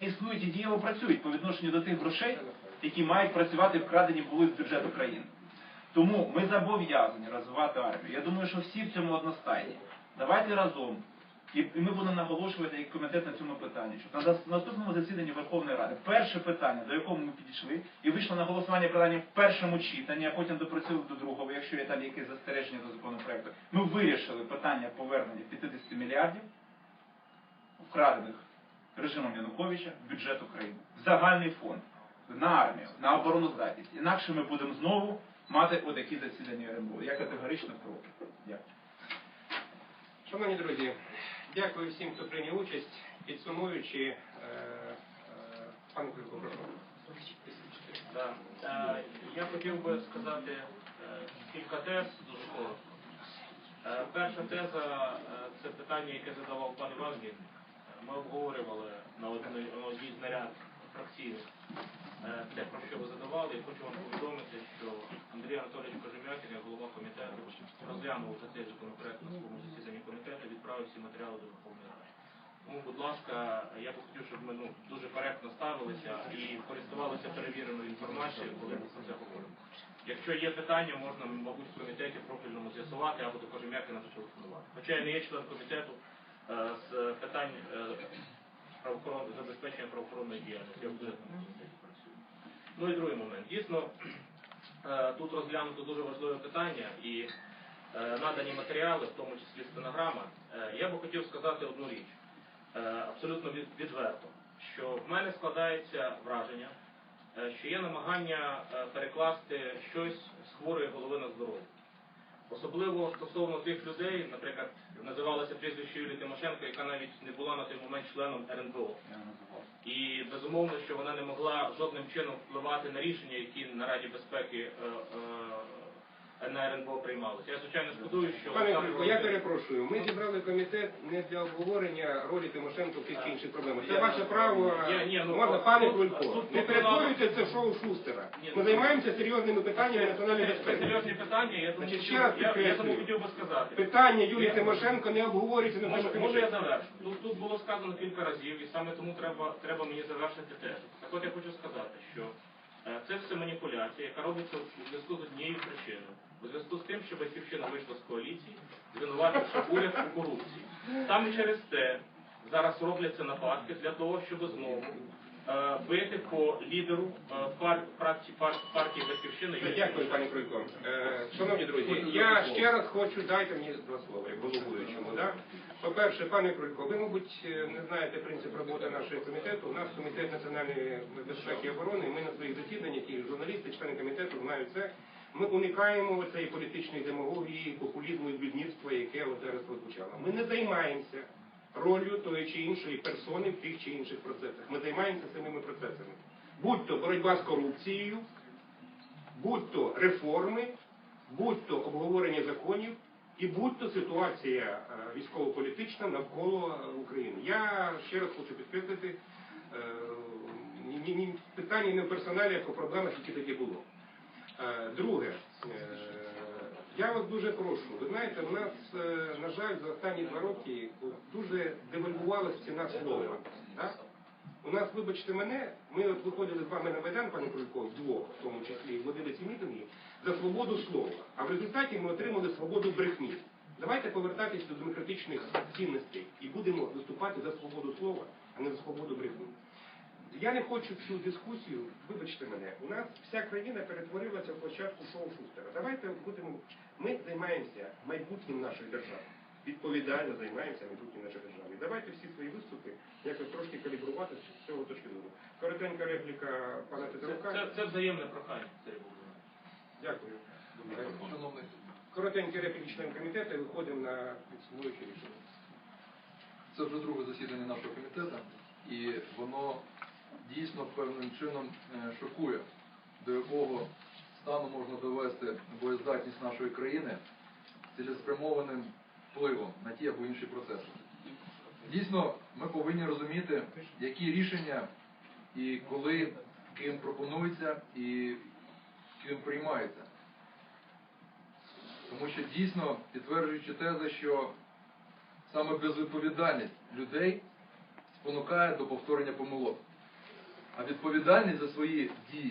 існують і дієво працюють по відношенню до тих грошей, які мають працювати вкрадені були в бюджет України. Тому ми зобов'язані розвивати армію. Я думаю, що всі в цьому одностайні. Давайте разом. І ми будемо наголошувати як комітет на цьому питанні, що на наступному засіданні Верховної Ради перше питання, до якого ми підійшли, і вийшло на голосування питання в першому читанні, а потім допрацювали до другого, якщо є там якесь застереження до законопроекту. Ми вирішили питання повернення 50 мільярдів вкрадених режимом Януковича в бюджет України, в загальний фонд, на армію, на обороноздатність. Інакше ми будемо знову мати отакі засідання РНБО. Я категорично проти. Дякую. Шановні друзі, дякую всім, хто прийняв участь. Підсумуючи, е, е, прошу. Да. Е, Я хотів би сказати е, кілька тез дуже коротко. Е, Перша теза е, це питання, яке задавав пан Івангін. Ми обговорювали на одній одній наряд фракційних е, те, про що ви задавали. І хочу вам повідомити, що Андрій Анатолійович Кожем'якін, як голова комітету, розглянув вже цей законопроект на своєму засіданні комітету, відправив всі матеріали до Верховної Ради. Тому, будь ласка, я б хотів, щоб ми ну, дуже коректно ставилися і користувалися перевіреною інформацією, коли ми про це говоримо. Якщо є питання, можна, мабуть, в комітеті профільному з'ясувати або до Кожем'якина зателефонувати. Хоча я не є член комітету з питань е, забезпечення правоохоронної діяльності, я в бюджетному комітеті працюю. Ну і другий момент. Дійсно, е, тут розглянуто дуже важливе питання і е, надані матеріали, в тому числі стенограма. Е, Я би хотів сказати одну річ е, абсолютно відверто, що в мене складається враження, е, що є намагання е, перекласти щось з хворої голови на здоров'я. Особливо стосовно тих людей, наприклад, називалося прізвище Юлії Тимошенко, яка навіть не була на той момент членом РНБО. І безумовно, що вона не могла жодним чином впливати на рішення, які на Раді безпеки е, е, на РНБО приймалися. Я звичайно шкодую, що Пане там я перепрошую. Ми зібрали комітет не для обговорення ролі Тимошенко в тих чи інших проблемах. Це ваше право. Я- ні, ну, Можна, пане тут- Кулько, тут- не тут перетворюйте це в шоу Шустера. Ні, Ми ну, займаємося серйозними питаннями національної Це- безпеки. серйозні питання, я тому Значить, ще раз я, я підкреслюю. хотів би сказати. Питання Юлії Я- Тимошенко не обговорюється на Може, цьому може я комітеті. завершу. Тут, тут було сказано кілька разів, і саме тому треба, треба мені завершити тезу. Так от я хочу сказати, що це все маніпуляція, яка робиться у зв'язку з однією причиною. У зв'язку з тим, що Батьківщина вийшла з коаліції, звинувативши уряд у корупції. Саме через те зараз робляться нападки для того, щоб знову е, бити по лідеру е, пар, партії, Батьківщина. Дякую, пане Крулько. Е, Шановні друзі, я ще раз хочу, дайте мені два слова, як головуючому. Да? По-перше, пане Крулько, ви, мабуть, не знаєте принцип роботи нашого комітету. У нас комітет національної безпеки і оборони, ми на своїх засіданнях, і журналісти, члени комітету знають це. Ми уникаємо цієї політичної демагогії, популізму і блюдництва, яке от зараз прозвучало. Ми не займаємося ролью тої чи іншої персони в тих чи інших процесах. Ми займаємося самими процесами. Будь то боротьба з корупцією, будь то реформи, будь то обговорення законів і будь то ситуація е, військово-політична навколо е, України. Я ще раз хочу підкреслити е, питання не в персоналі, а по проблемах, які тоді було. Друге, я вас дуже прошу. Ви знаєте, у нас, е, на жаль, за останні два роки дуже девальвувалася ціна слова. Так? У нас, вибачте мене, ми от виходили з вами на Майдан, пане Крулько, вдвох, в тому числі, водили ці мітинги, за свободу слова. А в результаті ми отримали свободу брехні. Давайте повертатись до демократичних цінностей і будемо виступати за свободу слова, а не за свободу брехні. Я не хочу цю дискусію, вибачте мене, у нас вся країна перетворилася в площадку шоу Шустера. Давайте будемо, ми займаємося майбутнім нашої держави. Відповідально займаємося майбутнім нашої держави. Давайте всі свої виступи якось трошки калібрувати з цього точки зору. Коротенька репліка пана Це, Тетерука. це, це взаємне прохання, Дякую. Шановний, Коротенькі репліки член комітету і виходимо на підсумуючі рішення. це вже друге засідання нашого комітету, і воно дійсно певним чином е, шокує, до якого стану можна довести боєздатність нашої країни цілеспрямованим впливом на ті або інші процеси. Дійсно, ми повинні розуміти, які рішення і коли ким пропонуються і ким приймаються. Тому що дійсно, підтверджуючи тези, що саме безвідповідальність людей спонукає до повторення помилок. А відповідальність за свої дії